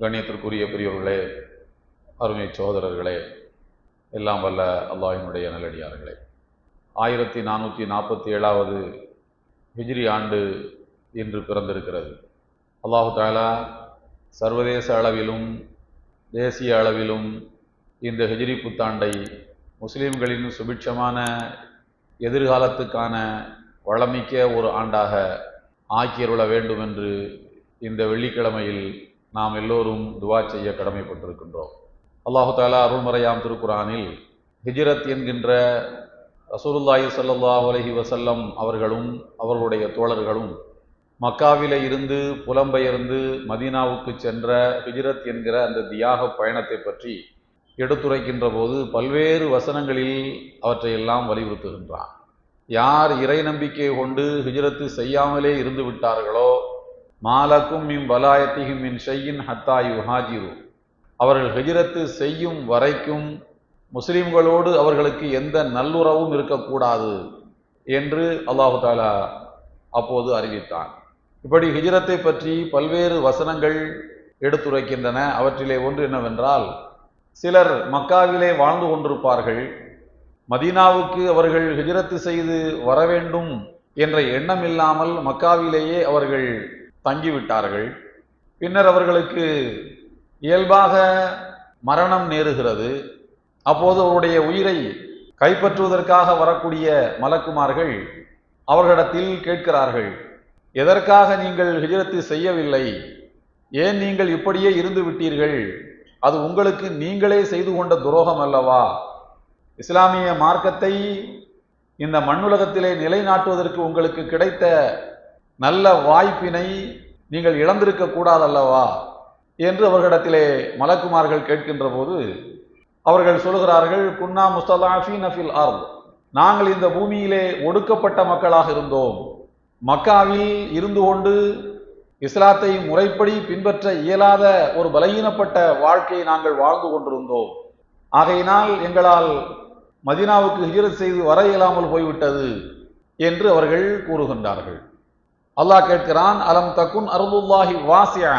கண்ணியத்திற்குரிய பெரியவர்களே அருமை சோதரர்களே எல்லாம் வல்ல அல்லாஹினுடைய நல்லடியார்களே. ஆயிரத்தி நானூற்றி நாற்பத்தி ஏழாவது ஹிஜ்ரி ஆண்டு இன்று பிறந்திருக்கிறது. அல்லாஹு தாலா சர்வதேச அளவிலும் தேசிய அளவிலும் இந்த ஹிஜ்ரி புத்தாண்டை முஸ்லீம்களின் சுபிட்சமான எதிர்காலத்துக்கான வளமிக்க ஒரு ஆண்டாக ஆக்கியருள வேண்டும் என்று இந்த வெள்ளிக்கிழமையில் நாம் எல்லோரும் துவா செய்ய கடமைப்பட்டிருக்கின்றோம். அல்லாஹு தாலா அருள்மறையாம் திருக்குரானில் ஹிஜ்ரத் என்கின்ற ரசூலுல்லாஹி சல்லாஹ் அலஹி வசல்லம் அவர்களும் அவர்களுடைய தோழர்களும் மக்காவில இருந்து புலம்பெயர்ந்து மதீனாவுக்கு சென்ற ஹிஜ்ரத் என்கிற அந்த தியாக பயணத்தை பற்றி எடுத்துரைக்கின்ற போது பல்வேறு வசனங்களில் அவற்றையெல்லாம் வலியுறுத்துகின்றான். யார் இறை நம்பிக்கை கொண்டு ஹிஜ்ரத்து செய்யாமலே இருந்து விட்டார்களோ மாலக்கும் இம் பலாயத்திகும் இன் ஷையின் ஹத்தா யுஹாஜிரு. அவர்கள் ஹிஜரத்து செய்யும் வரைக்கும் முஸ்லீம்களோடு அவர்களுக்கு எந்த நல்லுறவும் இருக்கக்கூடாது என்று அல்லாஹு தாலா அப்போது அறிவித்தான். இப்படி ஹிஜரத்தை பற்றி பல்வேறு வசனங்கள் எடுத்துரைக்கின்றன. அவற்றிலே ஒன்று என்னவென்றால் சிலர் மக்காவிலே வாழ்ந்து கொண்டிருப்பார்கள். மதீனாவுக்கு அவர்கள் ஹிஜரத்து செய்து வர வேண்டும் என்ற எண்ணம் இல்லாமல் மக்காவிலேயே அவர்கள் தங்கிவிட்டார்கள். பின்னர் அவர்களுக்கு இயல்பாக மரணம் நேருகிறது. அப்போது அவருடைய உயிரை கைப்பற்றுவதற்காக வரக்கூடிய மலக்குமார்கள் அவர்களிடத்தில் கேட்கிறார்கள் எதற்காக நீங்கள் ஹிஜரத்து செய்யவில்லை? ஏன் நீங்கள் இப்படியே இருந்து விட்டீர்கள்? அது உங்களுக்கு நீங்களே செய்து கொண்ட துரோகம் அல்லவா? இஸ்லாமிய மார்க்கத்தை இந்த மண்ணுலகத்திலே நிலைநாட்டுவதற்கு உங்களுக்கு கிடைத்த நல்ல வாய்ப்பினை நீங்கள் இழந்திருக்க கூடாதல்லவா? என்று அவர்களிடத்திலே மலக்குமார்கள் கேட்கின்ற போது அவர்கள் சொல்கிறார்கள் குன்னா முஸ்தலாஃபி நஃபில் ஆர் நாங்கள் இந்த பூமியிலே ஒடுக்கப்பட்ட மக்களாக இருந்தோம். மக்காவில் இருந்து கொண்டு இஸ்லாத்தை முறைப்படி பின்பற்ற இயலாத ஒரு பலகீனப்பட்ட வாழ்க்கையை நாங்கள் வாழ்ந்து கொண்டிருந்தோம். ஆகையினால் எங்களால் மதினாவுக்கு ஹிஜரத் செய்து வர இயலாமல் போய்விட்டது என்று அவர்கள் கூறுகின்றார்கள். அல்லாஹ் கேட்கிறான் அலம் தக்குன் அருளுல்லாஹி வாசியா?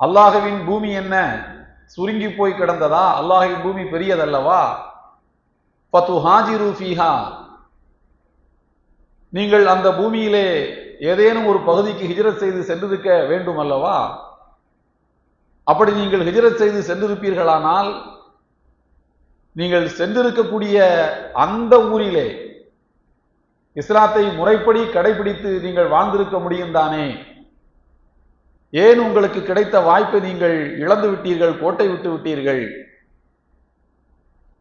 அல்லாஹுவின் பூமி என்ன? சுருங்கி போய் கிடந்ததா? அல்லாஹின் பூமி பெரியதல்லவா? பத்து ஹாஜி ரூஃபிஹா நீங்கள் அந்த பூமியிலே ஏதேனும் ஒரு பகுதிக்கு ஹிஜரத் செய்து சென்றிருக்க வேண்டும் அல்லவா அப்படி நீங்கள் ஹிஜரத் செய்து சென்றிருப்பீர்களானால் நீங்கள் சென்றிருக்கக்கூடிய அந்த ஊரிலே இஸ்லாத்தை முறைப்படி கடைபிடித்து நீங்கள் வாழ்ந்திருக்க முடியும் தானே? ஏன் உங்களுக்கு கிடைத்த வாய்ப்பை நீங்கள் இழந்து விட்டீர்கள் கோட்டை விட்டு விட்டீர்கள்?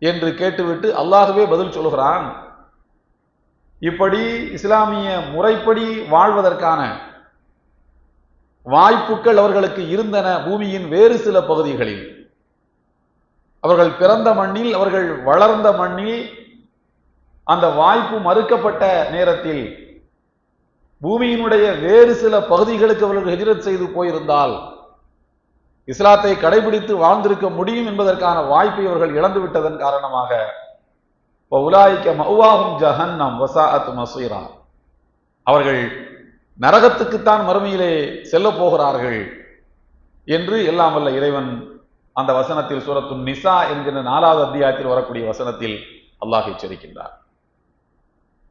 என்று கேட்டுவிட்டு அல்லாகவே பதில் சொல்கிறான் இப்படி இஸ்லாமிய முறைப்படி வாழ்வதற்கான வாய்ப்புகள் அவர்களுக்கு இருந்தன பூமியின் வேறு சில பகுதிகளில். அவர்கள் பிறந்த மண்ணில் அவர்கள் வளர்ந்த மண்ணில் அந்த வாய்ப்பு மறுக்கப்பட்ட நேரத்தில் பூமியினுடைய வேறு சில பகுதிகளுக்கு அவர்கள் ஹிஜரத் செய்து போயிருந்தால் இஸ்லாத்தை கடைபிடித்து வாழ்ந்திருக்க முடியும் என்பதற்கான வாய்ப்பை இவர்கள் இழந்து விட்டதன் காரணமாக உலாய்க்க மௌவாகும் ஜஹன்னம் வசாத் மசீரா. அவர்கள் நரகத்துக்குத்தான் மறுமையிலே செல்ல போகிறார்கள் என்று எல்லாம் வல்ல இறைவன் அந்த வசனத்தில் சூரத்து நிசா என்கிற நாலாவது அத்தியாயத்தில் வரக்கூடிய வசனத்தில் அல்லாஹ் எச்சரிக்கின்றார்.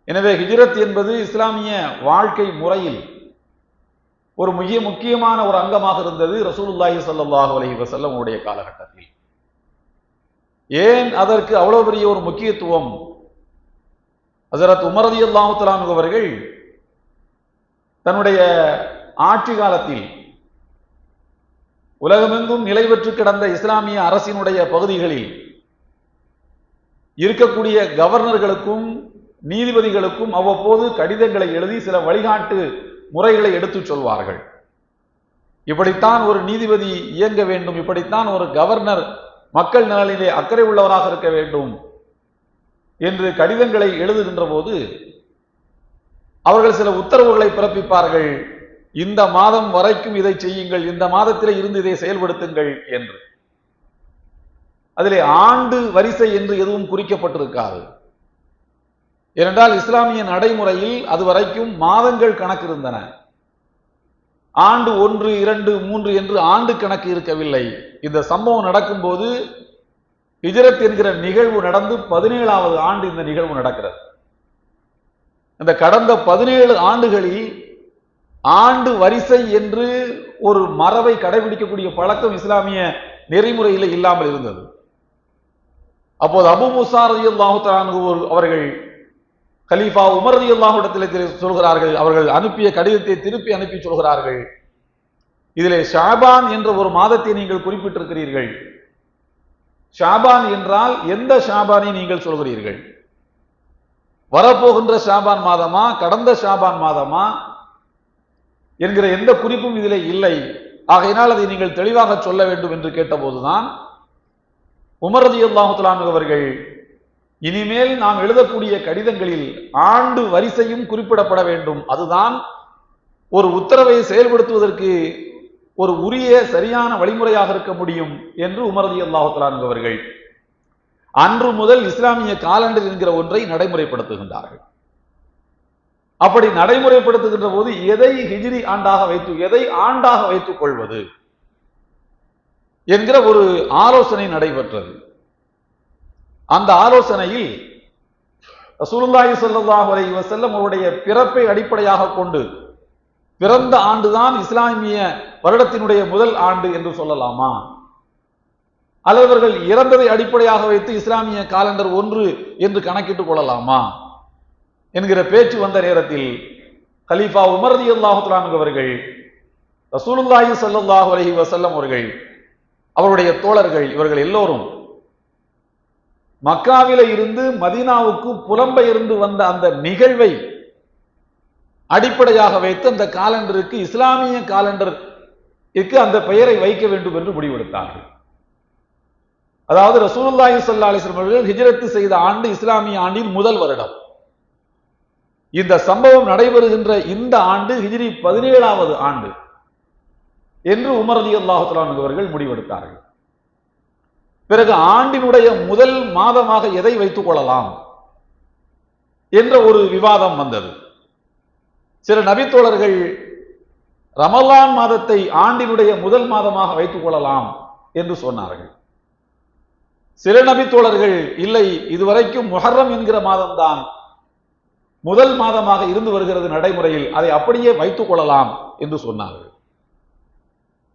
எனவே ஹிஜ்ரத் என்பது இஸ்லாமிய வாழ்க்கை முறையில் ஒரு மிக முக்கியமான ஒரு அங்கமாக இருந்தது ரசூலுல்லாஹி சல்லாஹ் அலஹி வசல்லம் உடைய காலகட்டத்தில். ஏன் அதற்கு அவ்வளவு பெரிய ஒரு முக்கியத்துவம்? ஹசரத் உமரதி ரலியல்லாஹு அவர்கள் தன்னுடைய ஆட்சி காலத்தில் உலகமெங்கும் நிலை பெற்று கிடந்த இஸ்லாமிய அரசினுடைய பகுதிகளில் இருக்கக்கூடிய கவர்னர்களுக்கும் நீதிபதிகளுக்கும் அவ்வப்போது கடிதங்களை எழுதி சில வழிகாட்டு முறைகளை எடுத்துச் சொல்வார்கள். இப்படித்தான் ஒரு நீதிபதி இயங்க வேண்டும் இப்படித்தான் ஒரு கவர்னர் மக்கள் நலனிலே அக்கறை உள்ளவராக இருக்க வேண்டும் என்று கடிதங்களை எழுதுகின்ற போது அவர்கள் சில உத்தரவுகளை பிறப்பிப்பார்கள். இந்த மாதம் வரைக்கும் இதை செய்யுங்கள் இந்த மாதத்திலே இருந்து இதை செயல்படுத்துங்கள் என்று. அதிலே ஆண்டு வரிசை என்று எதுவும் குறிக்கப்பட்டிருக்காது. ஏனென்றால் இஸ்லாமிய நடைமுறையில் அதுவரைக்கும் மாதங்கள் கணக்கு இருந்தன. ஆண்டு ஒன்று இரண்டு மூன்று என்று ஆண்டு கணக்கு இருக்கவில்லை. இந்த சம்பவம் நடக்கும்போது ஹிஜரத் என்கிற நிகழ்வு நடந்து பதினேழாவது ஆண்டு இந்த நிகழ்வு நடக்கிறது. இந்த கடந்த பதினேழு ஆண்டுகளில் ஆண்டு வரிசை என்று ஒரு மரபை கடைபிடிக்கக்கூடிய பழக்கம் இஸ்லாமிய நெறிமுறையில் இல்லாமல் இருந்தது. அப்போது அபு முசா ரதியுல்லாஹு அவர்கள் கலீஃபா உமரதி ரதியுல்லாஹு சொல்கிறார்கள். அவர்கள் அனுப்பிய கடிதத்தை திருப்பி அனுப்பி சொல்கிறார்கள். இதிலே ஷாபான் என்ற ஒரு மாதத்தை நீங்கள் குறிப்பிட்டிருக்கிறீர்கள். ஷாபான் என்றால் எந்த ஷாபானை நீங்கள் சொல்கிறீர்கள்? வரப்போகின்ற ஷாபான் மாதமா? கடந்த ஷாபான் மாதமா? என்கிற எந்த குறிப்பும் இதிலே இல்லை. ஆகையினால் அதை நீங்கள் தெளிவாக சொல்ல வேண்டும் என்று கேட்டபோதுதான் உமரதி அல்லாஹுலானு அவர்கள் இனிமேல் நாம் எழுதக்கூடிய கடிதங்களில் ஆண்டு வரிசையும் குறிப்பிடப்பட வேண்டும். அதுதான் ஒரு உத்தரவை செயல்படுத்துவதற்கு ஒரு உரிய சரியான வழிமுறையாக இருக்க முடியும் என்று உமரதி அல்லாஹுலானு அவர்கள் அன்று முதல் இஸ்லாமிய காலண்டர் என்கிற ஒன்றை நடைமுறைப்படுத்துகின்றார்கள். அப்படி நடைமுறைப்படுத்துகின்ற போது எதை ஹிஜிரி ஆண்டாக வைத்து எதை ஆண்டாக வைத்துக் கொள்வது என்கிற ஒரு ஆலோசனை நடைபெற்றது. அந்த ஆலோசனையில் ரசூலுல்லாஹி ஸல்லல்லாஹு அலைஹி வஸல்லம் அவருடைய பிறப்பை அடிப்படையாக கொண்டு பிறந்த ஆண்டுதான் இஸ்லாமிய வருடத்தினுடைய முதல் ஆண்டு என்று சொல்லலாமா? அல்லது இறந்ததை அடிப்படையாக வைத்து இஸ்லாமிய காலண்டர் ஒன்று என்று கணக்கிட்டுக் கொள்ளலாமா? என்கிற பேச்சு வந்த நேரத்தில் கலீஃபா உமர்தி அல்லாஹுலான் அவர்கள் ரசூலுல்லாஹி ஸல்லல்லாஹு அலஹி வசல்லம் அவர்கள் அவருடைய தோழர்கள் இவர்கள் எல்லோரும் மக்காவில இருந்து மதீனாவுக்கு புலம்பெயர்ந்து வந்த அந்த நிகழ்வை அடிப்படையாக வைத்து அந்த காலண்டருக்கு இஸ்லாமிய காலண்டருக்கு அந்த பெயரை வைக்க வேண்டும் என்று முடிவெடுத்தார்கள். அதாவது ரசூலுல்லாஹி சல்லா அலிஸ்லம் அவர்கள் ஹிஜ்ரத் செய்த ஆண்டு இஸ்லாமிய ஆண்டின் முதல் வருடம். இந்த சம்பவம் நடைபெறுகின்ற இந்த ஆண்டு ஹிஜ்ரி பதினேழாவது ஆண்டு என்று உமர் அலி அல்லாஹுலான் அவர்கள் முடிவெடுத்தார்கள். பிறகு ஆண்டினுடைய முதல் மாதமாக எதை வைத்துக் கொள்ளலாம் என்ற ஒரு விவாதம் வந்தது. சில நபித்தோழர்கள் ரமலான் மாதத்தை ஆண்டினுடைய முதல் மாதமாக வைத்துக் கொள்ளலாம் என்று சொன்னார்கள். சில நபித்தோழர்கள் இல்லை இதுவரைக்கும் முஹர்ரம் என்கிற மாதம்தான் முதல் மாதமாக இருந்து வருகிறது நடைமுறையில் அதை அப்படியே வைத்துக் கொள்ளலாம் என்று சொன்னார்கள்.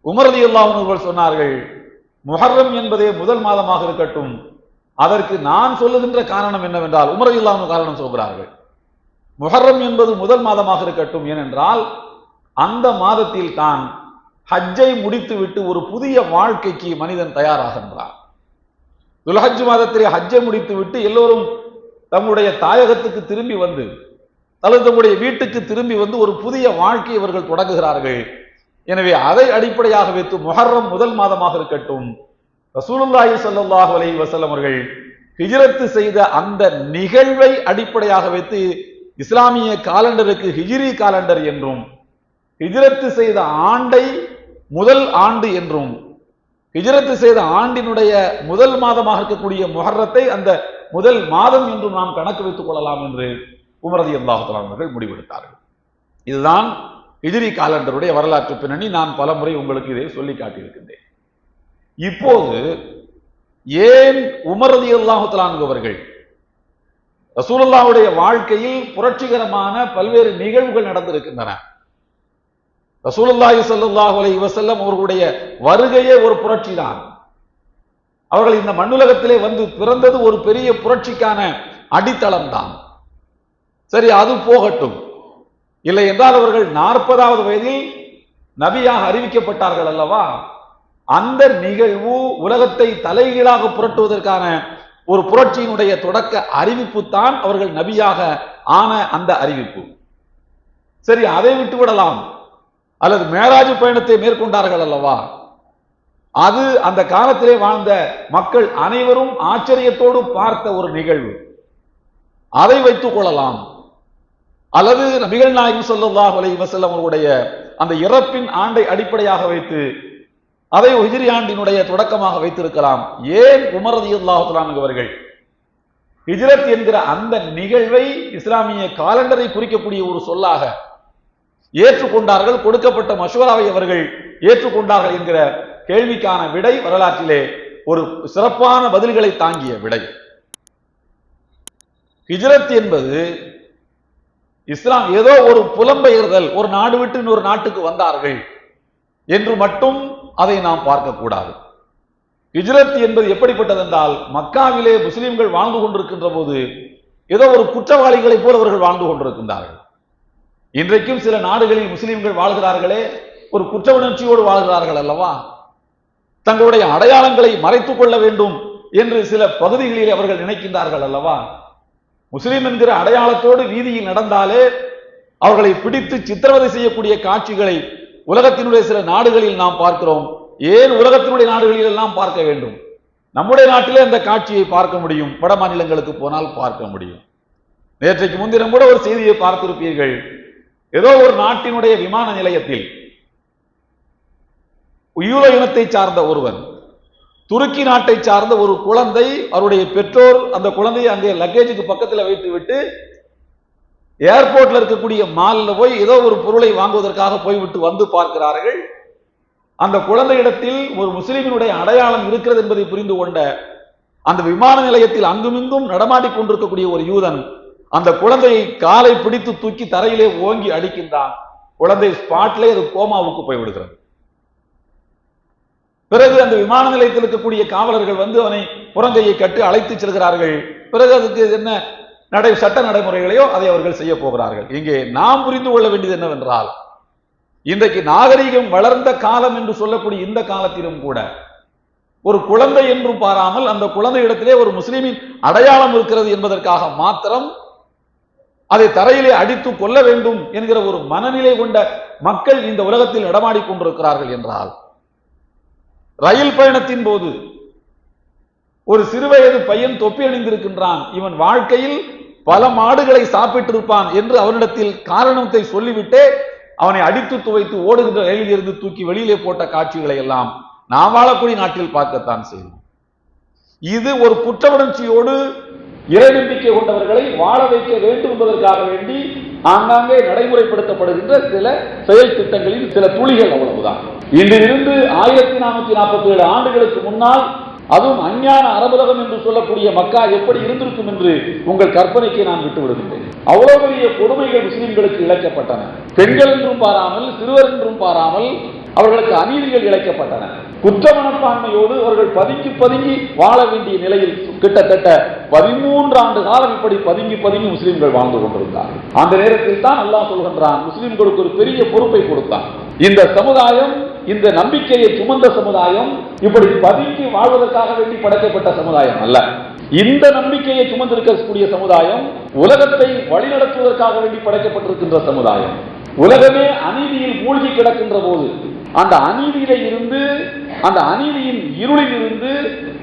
உமரதி அல்லாஹர்கள் சொன்னார்கள் முஹர்ரம் என்பதே முதல் மாதமாக இருக்கட்டும். அதற்கு நான் சொல்லுகின்ற காரணம் என்னவென்றால் உமர இல்லாமல் காரணம் சொல்கிறார்கள். முஹர்ரம் என்பது முதல் மாதமாக இருக்கட்டும். ஏனென்றால் அந்த மாதத்தில் தான் ஹஜ்ஜை முடித்துவிட்டு ஒரு புதிய வாழ்க்கைக்கு மனிதன் தயாராகின்றார். துலஹஜ் மாதத்திலே ஹஜ்ஜை முடித்துவிட்டு எல்லோரும் தம்முடைய தாயகத்துக்கு திரும்பி வந்து அல்லது தம்முடைய வீட்டுக்கு திரும்பி வந்து ஒரு புதிய வாழ்க்கை இவர்கள் தொடங்குகிறார்கள். எனவே அதை அடிப்படையாக வைத்து முஹர்ரம் முதல் மாதமாக இருக்கட்டும். ரசூலுல்லாஹி சல்லாஹ் அலி வஸல்லம் அவர்கள் ஹிஜ்ரத்து செய்த அந்த நிகழ்வை அடிப்படையாக வைத்து இஸ்லாமிய காலண்டருக்கு ஹிஜிரி காலண்டர் என்றும் ஹிஜ்ரத்து செய்த ஆண்டை முதல் ஆண்டு என்றும் ஹிஜ்ரத்து செய்த ஆண்டினுடைய முதல் மாதமாக இருக்கக்கூடிய முகர்ரத்தை அந்த முதல் மாதம் என்றும் நாம் கணக்கு வைத்துக் கொள்ளலாம் என்று உமரதி அல்லாஹலாம் அவர்கள் முடிவெடுத்தார்கள். இதுதான் எதிரி காலண்டருடைய வரலாற்று பின்னணி நான் பல முறை உங்களுக்கு இதை சொல்லி காட்டியிருக்கின்றேன். இப்போது ஏன் உமரதி அல்லாஹுலான் அவர்கள் ரசூலுல்லாவுடைய வாழ்க்கையில் புரட்சிகரமான பல்வேறு நிகழ்வுகள் நடந்திருக்கின்றன? ரசூலுல்லாஹி ஸல்லல்லாஹு அலைஹி வஸல்லம் அவர்களுடைய வருகையே ஒரு புரட்சி தான் அவர்கள் இந்த மண்ணுலகத்திலே வந்து பிறந்தது ஒரு பெரிய புரட்சிக்கான அடித்தளம் தான் சரி அது போகட்டும். இல்லை என்றால் அவர்கள் நாற்பதாவது வயதில் நபியாக அறிவிக்கப்பட்டார்கள் அல்லவா? அந்த நிகழ்வு உலகத்தை தலைகீழாக புரட்டுவதற்கான ஒரு புரட்சியினுடைய தொடக்க அறிவிப்பு தான் அவர்கள் நபியாக ஆன அந்த அறிவிப்பு. சரி அதை விட்டு விடலாம். அல்லது மேராஜ் பயணத்தை மேற்கொண்டார்கள் அல்லவா? அது அந்த காலத்திலே வாழ்ந்த மக்கள் அனைவரும் ஆச்சரியத்தோடு பார்த்த ஒரு நிகழ்வு. அதை வைத்துக் கொள்ளலாம். அல்லது நபிகள் நாயகம் சொல்லுல்லாஹ் அலை வசல்லம் அவர்களுடைய அந்த இறப்பின் ஆண்டை அடிப்படையாக வைத்து அதை ஹிஜ்ரி ஆண்டினுடைய தொடக்கமாக வைத்திருக்கலாம். ஏன் உமர் ரலியல்லாஹு அவர்கள்? ஹிஜ்ரத் என்கிற அந்த நிகழ்வை இஸ்லாமிய காலண்டரை குறிக்கக்கூடிய ஒரு சொல்லாக ஏற்றுக்கொண்டார்கள் கொடுக்கப்பட்ட மஷூராவை அவர்கள் ஏற்றுக்கொண்டார்கள் என்கிற கேள்விக்கான விடை வரலாற்றிலே ஒரு சிறப்பான பதில்களை தாங்கிய விடை. ஹிஜ்ரத் என்பது இஸ்லாம் ஏதோ ஒரு புலம்பெயர்தல் ஒரு நாடு விட்டு இன்னொரு நாட்டுக்கு வந்தார்கள் என்று மட்டும் அதை நாம் பார்க்கக்கூடாது. ஹிஜ்ரத் என்பது எப்படிப்பட்டது என்றால் மக்காவிலே முஸ்லிம்கள் வாழ்ந்து கொண்டிருக்கின்ற போது ஏதோ ஒரு குற்றவாளிகளைப் போல அவர்கள் வாழ்ந்து கொண்டிருக்கின்றார்கள். இன்றைக்கும் சில நாடுகளில் முஸ்லிம்கள் வாழ்கிறார்களே ஒரு குற்ற உணர்ச்சியோடு வாழ்கிறார்கள் அல்லவா? தங்களுடைய அடையாளங்களை மறைத்துக் கொள்ள வேண்டும் என்று சில பகுதிகளில் அவர்கள் நினைக்கின்றார்கள் அல்லவா? முஸ்லிம் என்கிற அடையாளத்தோடு வீதியில் நடந்தாலே அவர்களை பிடித்து சித்திரவதை செய்யக்கூடிய காட்சிகளை உலகத்தினுடைய சில நாடுகளில் நாம் பார்க்கிறோம். ஏன் உலகத்தினுடைய நாடுகளில் எல்லாம் பார்க்க வேண்டும்? நம்முடைய நாட்டிலே அந்த காட்சியை பார்க்க முடியும். வட மாநிலங்களுக்கு போனால் பார்க்க முடியும். நேற்றைக்கு முன்தினம் கூட ஒரு செய்தியை பார்த்திருப்பீர்கள். ஏதோ ஒரு நாட்டினுடைய விமான நிலையத்தில் யூரோ இனத்தை சார்ந்த ஒருவன் துருக்கி நாட்டை சார்ந்த ஒரு குழந்தை அவருடைய பெற்றோர் அந்த குழந்தையை அங்கே லக்கேஜுக்கு பக்கத்தில் வைத்து விட்டு ஏர்போர்ட்ல இருக்கக்கூடிய மாலில் போய் ஏதோ ஒரு பொருளை வாங்குவதற்காக போய்விட்டு வந்து பார்க்கிறார்கள். அந்த குழந்தையிடத்தில் ஒரு முஸ்லிமினுடைய அடையாளம் இருக்கிறது என்பதை புரிந்து கொண்ட அந்த விமான நிலையத்தில் அங்குமிங்கும் நடமாடிக் கொண்டிருக்கக்கூடிய ஒரு யூதன் அந்த குழந்தையை காலை பிடித்து தூக்கி தரையிலே ஓங்கி அடிக்கின்றான். குழந்தை ஸ்பாட்லே அது கோமாவுக்கு போய்விடுகிறது. பிறகு அந்த விமான நிலையத்தில் இருக்கக்கூடிய காவலர்கள் வந்து அவனை புறங்கையை கட்டு அழைத்து செல்கிறார்கள். பிறகு அதுக்கு என்ன நடை சட்ட நடைமுறைகளையோ அதை அவர்கள் செய்ய போகிறார்கள். இங்கே நாம் புரிந்து கொள்ள வேண்டியது என்னவென்றால் இன்றைக்கு நாகரிகம் வளர்ந்த காலம் என்று சொல்லக்கூடிய இந்த காலத்திலும் கூட ஒரு குழந்தை என்றும் பாராமல் அந்த குழந்தை இடத்திலே ஒரு முஸ்லீமின் அடையாளம் இருக்கிறது என்பதற்காக மாத்திரம் அதை தரையிலே அடித்து கொள்ள வேண்டும் என்கிற ஒரு மனநிலை கொண்ட மக்கள் இந்த உலகத்தில் நடமாடி கொண்டிருக்கிறார்கள் என்றால் ரயில் பயணத்தின் போது ஒரு சிறுவயது பையன் தொப்பி அணிந்திருக்கின்றான். இவன் வாழ்க்கையில் பல மாடுகளை சாப்பிட்டிருப்பான் என்று அவனிடத்தில் காரணத்தை சொல்லிவிட்டே அவனை அடித்து துவைத்து ஓடுகின்ற ரயிலில் இருந்து தூக்கி வெளியிலே போட்ட காட்சிகளை எல்லாம் நாம் வாழக்கூடிய நாட்டில் பார்க்கத்தான் செய்யும் இது ஒரு குற்ற உணர்ச்சியோடு இறை நம்பிக்கை கொண்டவர்களை வாழ வைக்க வேண்டும் என்பதற்காக வேண்டி ஆங்காங்கே நடைமுறைப்படுத்தப்படுகின்ற சில செயல் திட்டங்களில் சில துளிகள் அவ்வளவுதான். இன்றிலிருந்து ஆயிரத்தி நானூத்தி நாற்பத்தி ஏழு ஆண்டுகளுக்கு முன்னால் அதுவும் அஞ்ஞான அரபுலகம் என்று சொல்லக்கூடிய மக்கா எப்படி இருந்திருக்கும் என்று உங்கள் கற்பனைக்கு நான் விட்டு விடுகின்றேன் அவ்வளவு பெரிய கொடுமைகள் முஸ்லிம்களுக்கு இழைக்கப்பட்டன. பெண்கள் என்றும் பாராமல் சிறுவர் என்றும் பாராமல் அவர்களுக்கு அநீதிகள் இழைக்கப்பட்டன. குற்ற மனப்பான்மையோடு அவர்கள் பதுங்கி பதுங்கி வாழ வேண்டிய நிலையில் கிட்டத்தட்ட பதிமூன்று ஆண்டு காலம் இப்படி பதுங்கி பதுங்கி முஸ்லிம்கள் வாழ்ந்து கொண்டிருந்தார்கள். அந்த நேரத்தில் தான் அல்லாஹ் சொல்கின்றான் முஸ்லிம்களுக்கு ஒரு பெரிய பொறுப்பை கொடுத்தான். இந்த சமுதாயம் இந்த நம்பிக்கையை சுமந்த சமுதாயம் இப்படி பதுங்கி வாழ்வதற்காக வேண்டி படைக்கப்பட்ட சமுதாயம் அல்ல. இந்த நம்பிக்கையை சுமந்திருக்கக்கூடிய சமுதாயம் உலகத்தை வழிநடத்துவதற்காக வேண்டி படைக்கப்பட்டிருக்கின்ற சமுதாயம். உலகமே அநீதியில் மூழ்கி கிடக்கின்ற போது அந்த அநீதியில இருந்து அந்த அநீதியின் இருளில் இருந்து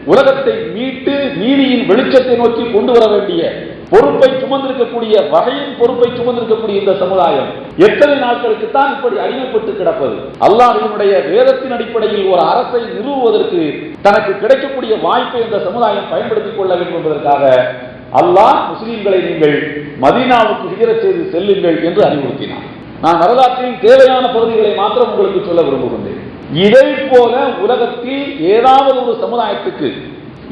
உலகத்தை மீட்டு நீதியின் வெளிச்சத்தை நோக்கி கொண்டு வர வேண்டிய பொறுப்பை சுமந்திருக்கக்கூடிய வகையின் பொறுப்பை சுமந்திருக்கக்கூடிய இந்த சமுதாயம் எத்தனை நாட்களுக்கு தான் இப்படி அடிமைப்பட்டு கிடப்பது? அல்லாஹினுடைய வேதத்தின் அடிப்படையில் ஒரு அரசை நிறுவுவதற்கு தனக்கு கிடைக்கக்கூடிய வாய்ப்பை இந்த சமுதாயம் பயன்படுத்திக் கொள்ள வேண்டும் என்பதற்காக அல்லாஹ் முஸ்லீம்களை நீங்கள் மதீனாவுக்கு ஹிஜரத் செய்து செல்லுங்கள் என்று அறிவுறுத்தினார் நான் வரலாற்றின் தேவையான பகுதிகளை மாத்திரம் உங்களுக்கு சொல்ல விரும்புகின்றேன். இதை போல உலகத்தில் ஏதாவது ஒரு சமுதாயத்துக்கு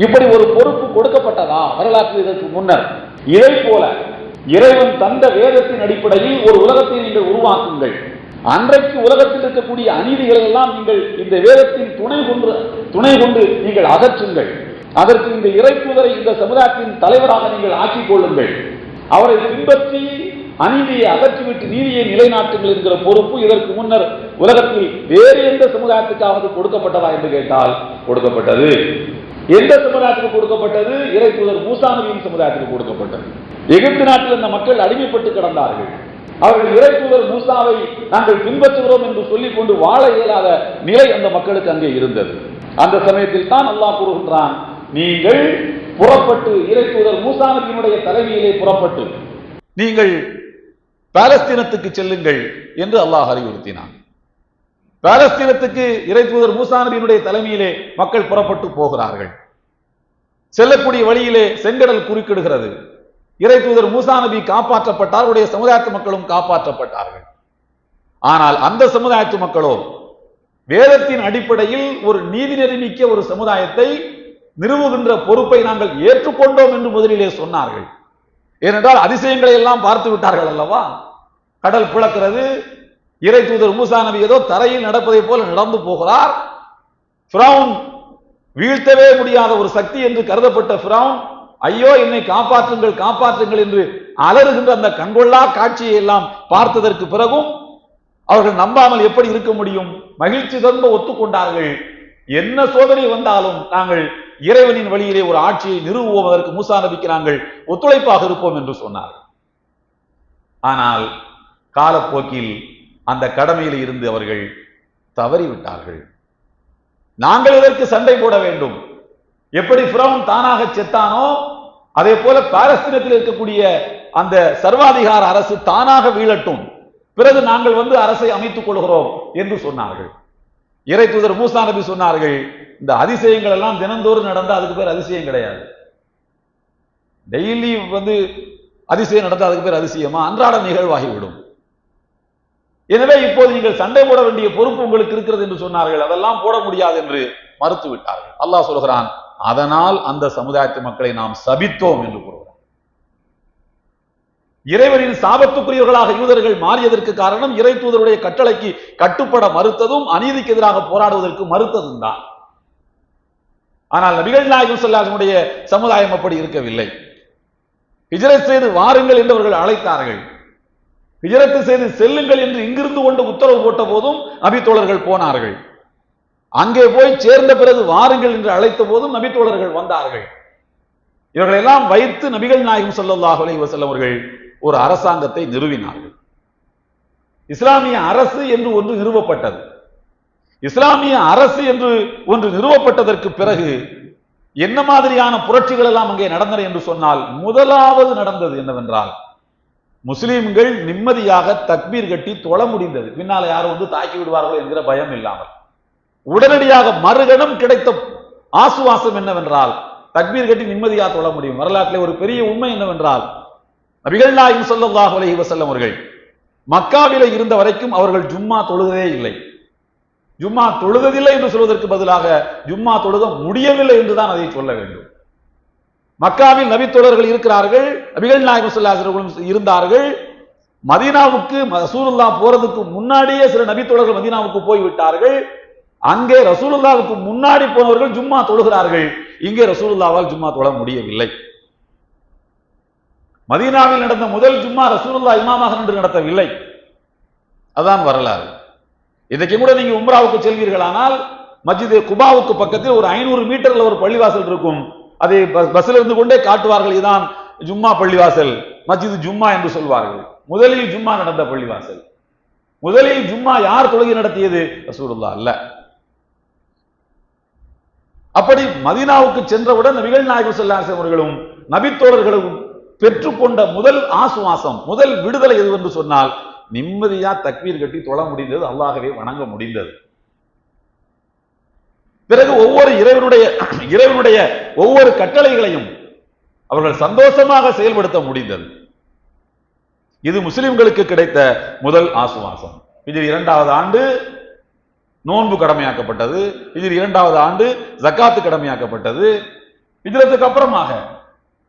இப்படி ஒரு பொறுப்பு கொடுக்கப்பட்டதா? வரலாற்று இதற்கு முன்னர். இதை போல இறைவன் தந்த வேதத்தின் அடிப்படையில் ஒரு உலகத்தை நீங்கள் உருவாக்குங்கள். அன்றைக்கு உலகத்தில் இருக்கக்கூடிய அநீதிகளை எல்லாம் நீங்கள் இந்த வேதத்தின் துணை கொண்டு துணை கொண்டு நீங்கள் அகற்றுங்கள். அதற்கு இந்த இறைப்புதரை இந்த சமுதாயத்தின் தலைவராக நீங்கள் ஆக்கிக் கொள்ளுங்கள். அவரை பின்பற்றி அநீதியை அகற்றிவிட்டு நீதியை நிலைநாட்டுங்கள் என்கிற பொறுப்பு இதற்கு முன்னர் உலகத்தில் வேறு எந்த சமுதாயத்துக்காவது கொடுக்கப்பட்டதா என்று கேட்டால் கொடுக்கப்பட்டது. எந்த சமுதாயத்துக்கு கொடுக்கப்பட்டது? இறை தூதர் மூசாநபியின் சமுதாயத்துக்கு கொடுக்கப்பட்டது. எகிப்து நாட்டில் இந்த மக்கள் அடிமைப்பட்டு கிடந்தார்கள். அவர்கள் இறை தூதர் மூசாவை நாங்கள் பின்பற்றுகிறோம் என்று சொல்லிக் கொண்டு வாழ இயலாத நிலை அந்த மக்களுக்கு அங்கே இருந்தது. அந்த சமயத்தில் தான் அல்லாஹ் கூறுகின்றான் நீங்கள் புறப்பட்டு இறை தூதர் தலைமையிலே புறப்பட்டு. நீங்கள் பாலஸ்தீனத்துக்கு செல்லுங்கள் என்று அல்லாஹ் அறிவுறுத்தினான். பாலஸ்தீனத்துக்கு இறை தூதர் மூசா நபியினுடைய தலைமையிலே மக்கள் புறப்பட்டு போகிறார்கள். செல்லக்கூடிய வழியிலே செங்கடல் குறுக்கிடுகிறது. இறை தூதர் மூசா நபி காப்பாற்றப்பட்டார் உடைய சமுதாயத்து மக்களும் காப்பாற்றப்பட்டார்கள். ஆனால் அந்த சமுதாயத்து மக்களோ வேதத்தின் அடிப்படையில் ஒரு நீதி நெறிமிக்க ஒரு சமுதாயத்தை நிறுவுகின்ற பொறுப்பை நாங்கள் ஏற்றுக்கொண்டோம் என்று முதலிலே சொன்னார்கள். ஏனென்றால் அதிசயங்களை எல்லாம் பார்த்து விட்டார்கள் அல்லவா? கடல் பிளக்கிறது இறை தூதர் மூசா நபி ஏதோ தரையில் நடப்பதை போல நடந்து போகிறார். ஃபிரௌன் வீழ்த்தவே முடியாத ஒரு சக்தி என்று கருதப்பட்ட ஃபிரௌன் ஐயோ என்னை காப்பாற்றுங்கள் காப்பாற்றுங்கள் என்று அலறுகின்ற அந்த கண்கொள்ளா காட்சியை எல்லாம் பார்த்ததற்கு பிறகும் அவர்கள் நம்பாமல் எப்படி இருக்க முடியும்? மகிழ்ச்சி தந்த ஒத்துக்கொண்டார்கள். என்ன சோதனை வந்தாலும் நாங்கள் இறைவனின் வழியிலே ஒரு ஆட்சியை நிறுவுவோம் அதற்கு மூசா நபிக்கு நாங்கள் ஒத்துழைப்பாக இருப்போம் என்று சொன்னார். ஆனால் காலப்போக்கில் அந்த கடமையில் இருந்து அவர்கள் தவறிவிட்டார்கள். நாங்கள் இதற்கு சண்டை போட வேண்டும். எப்படி பிரவுன் தானாக செத்தானோ அதே போல பாலஸ்தீனத்தில் இருக்கக்கூடிய அந்த சர்வாதிகார அரசு தானாக வீழட்டும். பிறகு நாங்கள் வந்து அரசை அமைத்துக் கொள்கிறோம் என்று சொன்னார்கள். இறை தூதர் மூசா நபி சொன்னார்கள் இந்த அதிசயங்கள் எல்லாம் தினந்தோறும் நடந்தா அதுக்கு பேர் அதிசயம் கிடையாது. டெய்லி வந்து அதிசயம் நடந்தா அதுக்கு பேர் அதிசயமா? அன்றாட நிகழ்வாகிவிடும். எனவே இப்போது நீங்கள் சண்டை போட வேண்டிய பொறுப்பு உங்களுக்கு இருக்கிறது என்று சொன்னார்கள். அதெல்லாம் போட முடியாது என்று மறுத்து விட்டார்கள் அல்லாஹ் சொல்கிறான் அதனால் அந்த சமுதாயத்து மக்களை நாம் சபித்தோம் என்று கூறுவோம் இறைவனின் சாபத்துக்குரியவர்களாக யூதர்கள் மாறியதற்கு காரணம் இறை தூதருடைய கட்டளைக்கு கட்டுப்பட மறுத்ததும் அநீதிக்கு எதிராக போராடுவதற்கு மறுத்ததும் தான். ஆனால் நபிகள் நாயகம் சொல்லாசனுடைய சமுதாயம் அப்படி இருக்கவில்லை. ஹிஜரத் செய்து வாருங்கள் என்று அவர்கள் அழைத்தார்கள். ஹிஜரத்து செய்து செல்லுங்கள் என்று இங்கிருந்து கொண்டு உத்தரவு போட்ட போதும் நபித்தோழர்கள் போனார்கள். அங்கே போய் சேர்ந்த பிறகு வாருங்கள் என்று அழைத்த போதும் நபித்தோழர்கள் வந்தார்கள். இவர்களெல்லாம் வைத்து நபிகள் நாயகம் ஸல்லல்லாஹு அலைஹி அவர்கள் ஒரு அரசாங்கத்தை நிறுவினார்கள். இஸ்லாமிய அரசு என்று ஒன்று நிறுவப்பட்டது. இஸ்லாமிய அரசு என்று ஒன்று நிறுவப்பட்டதற்கு பிறகு என்ன மாதிரியான புரட்சிகள் எல்லாம் அங்கே நடந்தன என்று சொன்னால் முதலாவது நடந்தது என்னவென்றால் முஸ்லீம்கள் நிம்மதியாக தக்பீர் கட்டி தொழ முடிந்தது. பின்னால யாரும் வந்து தாக்கி விடுவார்கள் என்கிற பயம் இல்லாமல். உடனடியாக மறுகணம் கிடைத்த ஆசுவாசம் என்னவென்றால் தக்பீர் கட்டி நிம்மதியாக தொழ முடியும். வரலாற்றிலே ஒரு பெரிய உண்மை என்னவென்றால் நபிகள் நாயகம் சொல்லல்லாஹ் அலைஹி வசல்லம் அவர்கள் மக்காவிலே இருந்த வரைக்கும் அவர்கள் ஜும்மா தொழுதே இல்லை. ஜும்மா தொழுததில்லை என்று சொல்வதற்கு பதிலாக ஜும்மா தொழுத முடியவில்லை என்றுதான் அதை சொல்ல வேண்டும். மக்காவில் நபித்தோழர்கள் இருக்கிறார்கள் நபிகள் நாயகம் ஸல்லல்லாஹு இருந்தார்கள். மதீனாவுக்கு ரசூலுல்லா போறதுக்கு முன்னாடியே சில நபித்தோழர்கள் மதீனாவுக்கு போய் விட்டார்கள் அங்கே ரசூலுல்லாவுக்கு முன்னாடி போனவர்கள் ஜும்மா தொழுகிறார்கள். இங்கே ரசூலுல்லாவால் ஜும்மா தொழ முடியவில்லை. மதீனாவில் நடந்த முதல் ஜும்மா ரசூலுல்லா இமாமாக நின்று நடத்தவில்லை. அதான் வரலாறு. இன்றைக்கு கூட நீங்க உம்ராவுக்கு செல்வீர்களானால் மஸ்ஜித் குபாவுக்கு பக்கத்தில் ஒரு ஐநூறு மீட்டர்ல ஒரு பள்ளிவாசல் இருக்கும். அதை பஸ்ல இருந்து கொண்டே காட்டுவார்கள் இதான் ஜும்மா பள்ளிவாசல் மஸ்ஜித் ஜும்மா என்று சொல்வார்கள். முதலில் ஜும்மா நடந்த பள்ளிவாசல். முதலில் ஜும்மா யார் தொழுகை நடத்தியது? ரசூலுல்லா அல்ல. அப்படி மதீனாவுக்கு சென்றவுடன் நபிகள் நாயகம் ஸல்லல்லாஹு அவர்களும் நபித்தோழர்களும் பெற்றுக்கொண்ட முதல் ஆசுவாசம் முதல் விடுதலை எது என்று சொன்னால் நிம்மதியா தக்வீர் கட்டி தொழ முடிந்தது அல்லாகவே வணங்க முடிந்தது. பிறகு ஒவ்வொரு இறைவனுடைய இறைவனுடைய ஒவ்வொரு கட்டளைகளையும் அவர்கள் சந்தோஷமாக செயல்படுத்த முடிந்தது. இது முஸ்லிம்களுக்கு கிடைத்த முதல் ஆசுவாசம். இதில் இரண்டாவது ஆண்டு நோன்பு கடமையாக்கப்பட்டது. இதில் இரண்டாவது ஆண்டு ஜக்காத்து கடமையாக்கப்பட்டது. இதிலத்துக்கு அப்புறமாக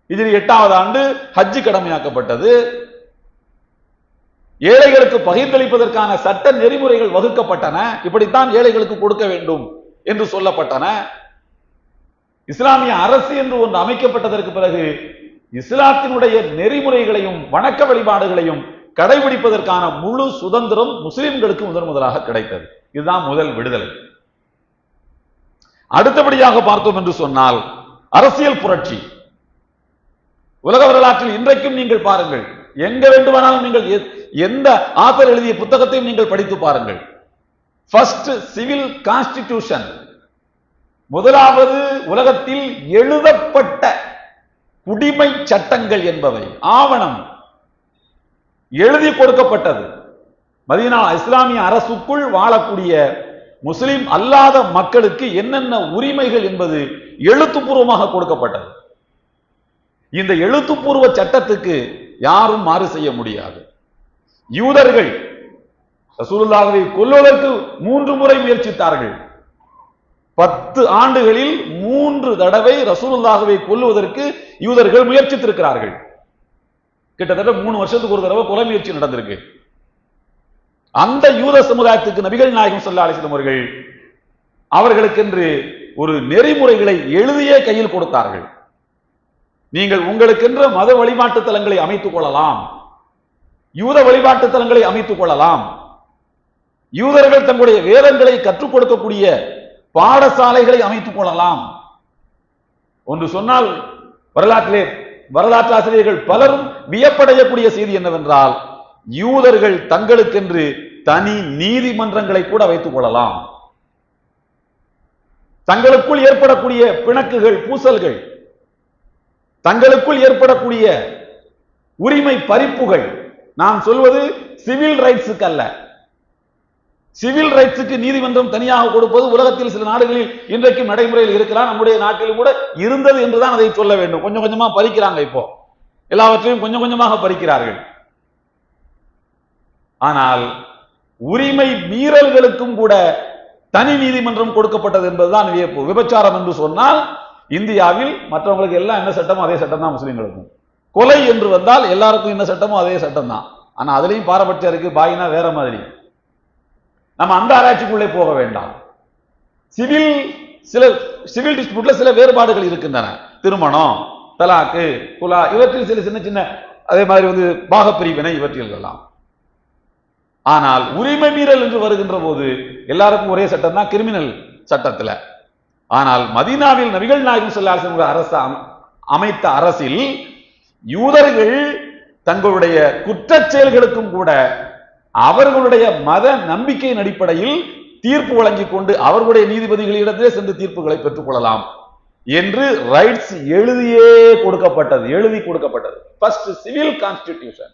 இதில் எட்டாவது ஆண்டு ஹஜ்ஜு கடமையாக்கப்பட்டது. ஏழைகளுக்கு பகிர்ந்தளிப்பதற்கான சட்ட நெறிமுறைகள் வகுக்கப்பட்டன. இப்படித்தான் ஏழைகளுக்கு கொடுக்க வேண்டும் என்று சொல்லப்பட்டன. இஸ்லாமிய அரசு என்று ஒன்று அமைக்கப்பட்டதற்கு பிறகு இஸ்லாத்தினுடைய நெறிமுறைகளையும் வணக்க வழிபாடுகளையும் கடைபிடிப்பதற்கான முழு சுதந்திரம் முஸ்லிம்களுக்கு முதன் முதலாக கிடைத்தது. இதுதான் முதல் விடுதலை. அடுத்தபடியாக பார்த்தோம் என்று சொன்னால் அரசியல் புரட்சி. உலக வரலாற்றில் இன்றைக்கும் நீங்கள் பாருங்கள். எங்க வேண்டுமானாலும் நீங்கள் எந்த ஆத்தர் எழுதிய புத்தகத்தையும் நீங்கள் படித்து பாருங்கள். ஃபர்ஸ்ட் சிவில் கான்ஸ்டிடியூஷன் முதலாவது உலகத்தில் எழுதப்பட்ட குடிமை சட்டங்கள் என்பவை. ஆவணம். எழுதி கொடுக்கப்பட்டது. மதினா இஸ்லாமிய அரசுக்குள் வாழக்கூடிய முஸ்லிம் அல்லாத மக்களுக்கு என்னென்ன உரிமைகள் என்பது எழுத்துப்பூர்வமாக கொடுக்கப்பட்டது. இந்த எழுத்துப்பூர்வ சட்டத்துக்கு யாரும் மாறு செய்ய முடியாது. யூதர்கள் ரசூலுல்லாஹவை கொல்வதற்கு மூன்று முறை முயற்சித்தார்கள். பத்து ஆண்டுகளில் மூன்று தடவை ரசூலுல்லாஹவை கொல்லுவதற்கு யூதர்கள் முயற்சித்திருக்கிறார்கள். கிட்டத்தட்ட மூணு வருஷத்துக்கு ஒரு தடவை கொலை முயற்சி நடந்திருக்கு. அந்த யூத சமுதாயத்துக்கு நபிகள் நாயகம் சொல்லா அலைஹி அவர்கள் அவர்களுக்கென்று ஒரு நெறிமுறைகளை எழுதிய கையில் கொடுத்தார்கள். நீங்கள் உங்களுக்கென்ற மத வழிபாட்டு தலங்களை அமைத்துக் கொள்ளலாம். யூத வழிபாட்டு தலங்களை அமைத்துக் கொள்ளலாம். யூதர்கள் தங்களுடைய வேதங்களை கற்றுக் கொடுக்கக்கூடிய பாடசாலைகளை அமைத்துக் கொள்ளலாம். ஒன்று சொன்னால் வரலாற்றிலே வரலாற்று ஆசிரியர்கள் பலரும் வியப்படையக்கூடிய செய்தி என்னவென்றால் யூதர்கள் தங்களுக்கென்று தனி நீதிமன்றங்களை கூட வைத்துக் கொள்ளலாம். தங்களுக்குள் ஏற்படக்கூடிய பிணக்குகள் பூசல்கள் தங்களுக்குள் ஏற்படக்கூடிய உரிமை பறிப்புகள். நான் சொல்வது சிவில் ரைட்ஸுக்கு அல்ல சிவில் ரைட்ஸுக்கு நீதிமன்றம் தனியாக கொடுப்பது உலகத்தில் சில நாடுகளில் இன்றைக்கும் நடைமுறையில் இருக்கலாம். நம்முடைய நாட்டில் கூட இருந்தது என்றுதான் அதை சொல்ல வேண்டும். கொஞ்சம் கொஞ்சமா பறிக்கிறாங்க இப்போ. எல்லாவற்றையும் கொஞ்சம் கொஞ்சமாக பறிக்கிறார்கள். ஆனால் உரிமை மீறல்களுக்கும் கூட தனி நீதிமன்றம் கொடுக்கப்பட்டது என்பதுதான் வியப்பு. விபச்சாரம் என்று சொன்னால் இந்தியாவில் மற்றவங்களுக்கு எல்லாம் என்ன சட்டமோ அதே சட்டம் தான் முஸ்லீம்களுக்கும். கொலை என்று வந்தால் எல்லாருக்கும் என்ன சட்டமோ அதே சட்டம் தான். ஆனா அதுலயும் பாரபட்சம் இருக்கு பாயினா வேற மாதிரி. நம்ம அந்த ஆராய்ச்சிக்குள்ளே போக வேண்டாம். சிவில் சில சிவில் டிஸ்பியூட்ல சில வேறுபாடுகள் இருக்கின்றன. திருமணம் தலாக்கு குலா இவற்றில் சில சின்ன சின்ன அதே மாதிரி வந்து பாகப்பிரிவினை இவற்றில் எல்லாம் ஆனால் உரிமை மீறல் என்று வருகின்ற போது எல்லாருக்கும் ஒரே சட்டம் தான் கிரிமினல் சட்டத்துல. ஆனால் மதீனாவில் நபிகள் நாயகம் செல்லாசன் அரசு அமைத்த அரசில் யூதர்கள் தங்களுடைய குற்றச் செயல்களுக்கும் கூட அவர்களுடைய மத நம்பிக்கையின் அடிப்படையில் தீர்ப்பு வழங்கிக் கொண்டு அவர்களுடைய நீதிபதிகளிடத்திலே சென்று தீர்ப்புகளை பெற்றுக்கொள்ளலாம் என்று ரைட்ஸ் எழுதியே கொடுக்கப்பட்டது எழுதி கொடுக்கப்பட்டது. ஃபர்ஸ்ட் சிவில் கான்ஸ்டிடியூஷன்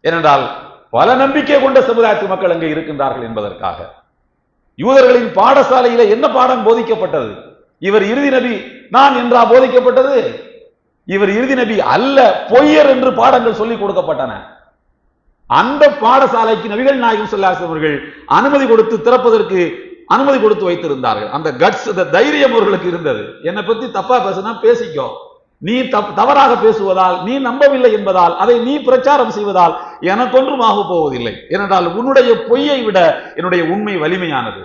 ஏனென்றால் பல நம்பிக்கை கொண்ட சமுதாயத்து மக்கள் அங்கே இருக்கின்றார்கள் என்பதற்காக. யூதர்களின் பாடசாலையில என்ன பாடம் போதிக்கப்பட்டது? இவர் இறுதி நபி நான் என்றா போதிக்கப்பட்டது? இவர் இறுதி நபி அல்ல பொய்யர் என்று பாடங்கள் சொல்லிக் கொடுக்கப்பட்டன. அந்த பாடசாலைக்கு நபிகள் நாயகம் சொல்லாசம் அவர்கள் அனுமதி கொடுத்து திறப்பதற்கு அனுமதி கொடுத்து வைத்திருந்தார்கள். அந்த கட்ஸ் தைரியம் அவர்களுக்கு இருந்தது. என்னை பத்தி தப்பா பேசினா பேசிக்கோ. நீ தப்- தவறாக பேசுவதால் நீ நம்பவில்லை என்பதால் அதை நீ பிரச்சாரம் செய்வதால் எனக்கொன்றும் ஆக போவதில்லை. ஏனென்றால் உன்னுடைய பொய்யை விட என்னுடைய உண்மை வலிமையானது.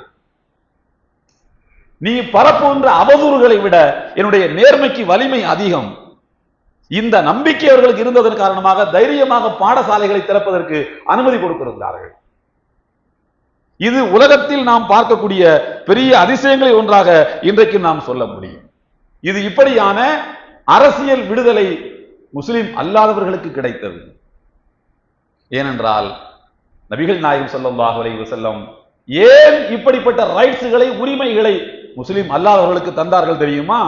நீ பரப்புகின்ற அவதூறுகளை விட என்னுடைய நேர்மைக்கு வலிமை அதிகம். இந்த நம்பிக்கை அவர்களுக்கு இருந்ததன் காரணமாக தைரியமாக பாடசாலைகளை திறப்பதற்கு அனுமதி கொடுத்திருந்தார்கள். இது உலகத்தில் நாம் பார்க்கக்கூடிய பெரிய அதிசயங்களில் ஒன்றாக இன்றைக்கு நாம் சொல்ல முடியும். இது இப்படியான அரசியல் விடுதலை முஸ்லிம் அல்லாதவர்களுக்கு கிடைத்தது. ஏனென்றால் நபிகள் நாயகம் ஸல்லல்லாஹு அலைஹி வஸல்லம் ஏன் இப்படிப்பட்ட ரைட்ஸுகளை உரிமைகளை முஸ்லிம் அல்லாதவர்களுக்கு தந்தார்கள் தெரியுமா?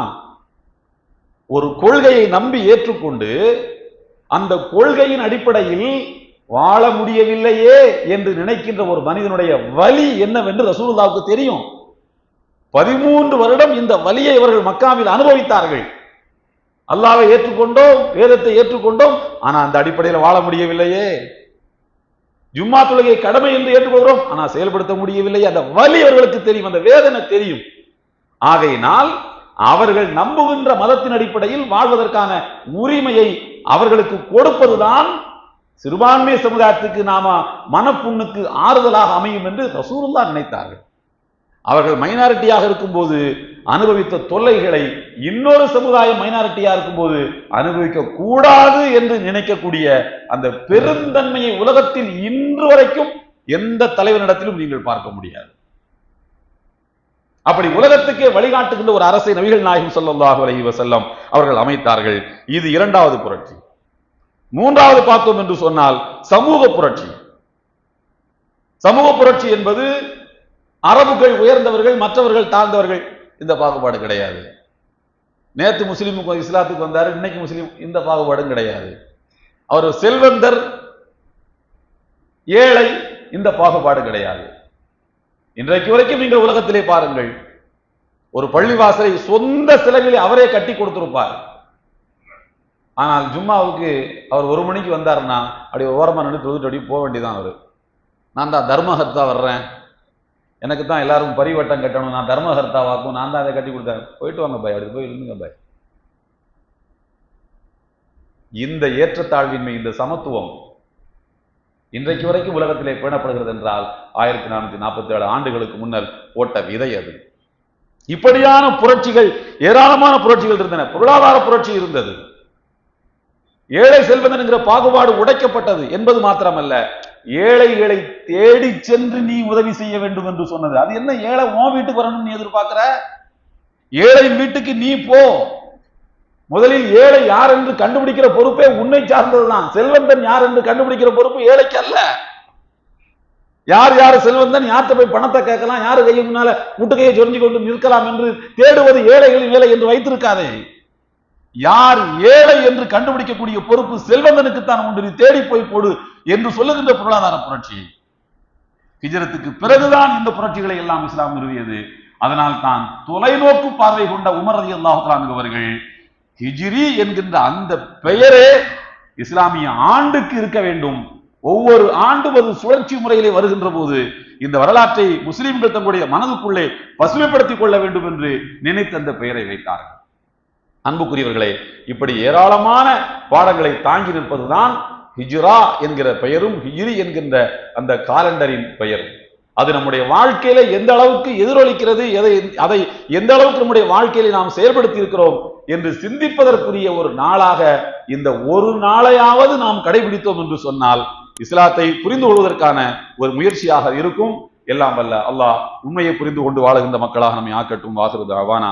ஒரு கொள்கையை நம்பி ஏற்றுக்கொண்டு அந்த கொள்கையின் அடிப்படையில் வாழ முடியவில்லையே என்று நினைக்கின்ற ஒரு மனிதனுடைய வலி என்னவென்று ரசூலுல்லாவுக்கு தெரியும். பதிமூன்று வருடம் இந்த வலியை இவர்கள் மக்காவில் அனுபவித்தார்கள். அல்லாவை ஏற்றுக்கொண்டோம் வேதத்தை ஏற்றுக்கொண்டோம் ஆனா அந்த அடிப்படையில் வாழ முடியவில்லையே. ஜும்மா தொழுகை கடமை என்று ஏற்றுக்கொள்கிறோம் ஆனா செயல்படுத்த முடியவில்லை அந்த வலி அவர்களுக்கு தெரியும் அந்த வேதனை தெரியும். ஆகையினால் அவர்கள் நம்புகின்ற மதத்தின் அடிப்படையில் வாழ்வதற்கான உரிமையை அவர்களுக்கு கொடுப்பதுதான் சிறுபான்மை சமுதாயத்துக்கு நாம மனப்புண்ணுக்கு ஆறுதலாக அமையும் என்று ரசூலுல்லா நினைத்தார்கள். அவர்கள் மைனாரிட்டியாக இருக்கும்போது அனுபவித்த தொல்லைகளை இன்னொரு சமுதாயம் மைனாரிட்டியா இருக்கும்போது அனுபவிக்க கூடாது என்று நினைக்கக்கூடிய அந்த பெருந்தன்மையை உலகத்தில் இன்று வரைக்கும் எந்த தலைவனிடத்திலும் நீங்கள் பார்க்க முடியாது. அப்படி உலகத்துக்கே வழிகாட்டுகின்ற ஒரு அரசை நபிகள் நாயகம் ஸல்லல்லாஹு அலைஹி வஸல்லம் அவர்கள் அமைத்தார்கள். இது இரண்டாவது புரட்சி. மூன்றாவது பார்த்தோம் என்று சொன்னால் சமூக புரட்சி. சமூக புரட்சி என்பது அரபுகள் உயர்ந்தவர்கள் மற்றவர்கள் தாழ்ந்தவர்கள் இந்த பாகுபாடு கிடையாது. நேத்து முஸ்லீமுக்கு இஸ்லாத்துக்கு வந்தாரு இன்னைக்கு முஸ்லீம் இந்த பாகுபாடும் கிடையாது. அவர் செல்வந்தர் ஏழை இந்த பாகுபாடு கிடையாது. இன்றைக்கு வரைக்கும் நீங்கள் உலகத்திலே பாருங்கள் ஒரு பள்ளிவாசலை சொந்த செலவில் அவரே கட்டி கொடுத்திருப்பார். ஆனால் ஜும்மாவுக்கு அவர் ஒரு மணிக்கு வந்தாருன்னா அப்படி ஓரமாக நின்று தொழுதுட்டு அப்படியே போக வேண்டியதான் அவர். நான் தான் தர்மஹர்த்தா வர்றேன் எனக்கு தான் எல்லாரும் பரிவட்டம் கட்டணும். நான் தர்மகர்த்தாவாக்கும். நான் தான் அதை கட்டி கொடுத்தேன். போயிட்டு வாங்க பாய். அப்படி போய் இருந்துங்க பாய். இந்த ஏற்றத்தாழ்வின்மை இந்த சமத்துவம் இன்றைக்கு வரைக்கும் உலகத்திலே பேணப்படுகிறது என்றால் ஆயிரத்தி நானூத்தி நாற்பத்தி ஏழு ஆண்டுகளுக்கு முன்னர் போட்ட விதை அது. இப்படியான புரட்சிகள் ஏராளமான புரட்சிகள் இருந்தன. பொருளாதார புரட்சி இருந்தது. ஏழை செல்வந்தன் என்கிற பாகுபாடு உடைக்கப்பட்டது என்பது மாத்திரமல்ல. ஏழைகளை தேடி சென்று நீ உதவி செய்ய வேண்டும் என்று சொன்னது. அது என்ன ஏழை உன் வீட்டுக்கு வரணும்னு நீ எதிர்பார்க்கிற? ஏழையின் வீட்டுக்கு நீ போ. முதலில் ஏழை யார் என்று கண்டுபிடிக்கிற பொறுப்பே உன்னை சார்ந்ததுதான். செல்வந்தன் யார் என்று கண்டுபிடிக்கிற பொறுப்பு ஏழைக்கு அல்ல. யார் யார் செல்வந்தன் யார்கிட்ட போய் பணத்தை கேட்கலாம்? யாரு கையை முன்னால முட்டுக்கையை சொரிஞ்சு கொண்டு நிற்கலாம் என்று தேடுவது ஏழைகளின் வேலை என்று வைத்திருக்காதே. யார் ஏழை என்று கண்டுபிடிக்கக்கூடிய பொறுப்பு செல்வந்தனுக்குத்தான் உண்டு. நீ தேடி போய் போடு என்று சொல்லுகின்ற பொருளாதார புரட்சி. ஹிஜரத்துக்கு பிறகுதான் இந்த புரட்சிகளை எல்லாம் இஸ்லாம் நிறுவியது. அதனால் தான் தொலைநோக்கு பார்வை கொண்ட உமர் ரதி அல்லாஹு அவர்கள் ஹிஜிரி என்கின்ற அந்த பெயரே இஸ்லாமிய ஆண்டுக்கு இருக்க வேண்டும். ஒவ்வொரு ஆண்டும் அது சுழற்சி முறையிலே வருகின்ற போது இந்த வரலாற்றை முஸ்லிம்கள் தங்களுடைய மனதுக்குள்ளே பசுமைப்படுத்திக் கொள்ள வேண்டும் என்று நினைத்து அந்த பெயரை வைத்தார்கள். அன்புக்குரியவர்களே இப்படி ஏராளமான பாடங்களை தாங்கி நிற்பதுதான் ஹிஜ்ரா என்கிற பெயரும் ஹிஜ்ரி என்கின்ற அந்த காலண்டரின் பெயரும் அது நம்முடைய வாழ்க்கையில எந்த அளவுக்கு எதிரொலிக்கிறது எதை அதை எந்த அளவுக்கு நம்முடைய வாழ்க்கையில நாம் செயல்படுத்தி இருக்கிறோம் என்று சிந்திப்பதற்குரிய ஒரு நாளாக இந்த ஒரு நாளையாவது நாம் கடைபிடித்தோம் என்று சொன்னால் இஸ்லாத்தை புரிந்து கொள்வதற்கான ஒரு முயற்சியாக இருக்கும். எல்லாம் வல்ல அல்லாஹ் உண்மையை புரிந்து கொண்டு வாழுகின்ற மக்களாக நம்மை ஆக்கட்டும் வாசுறது அவானா.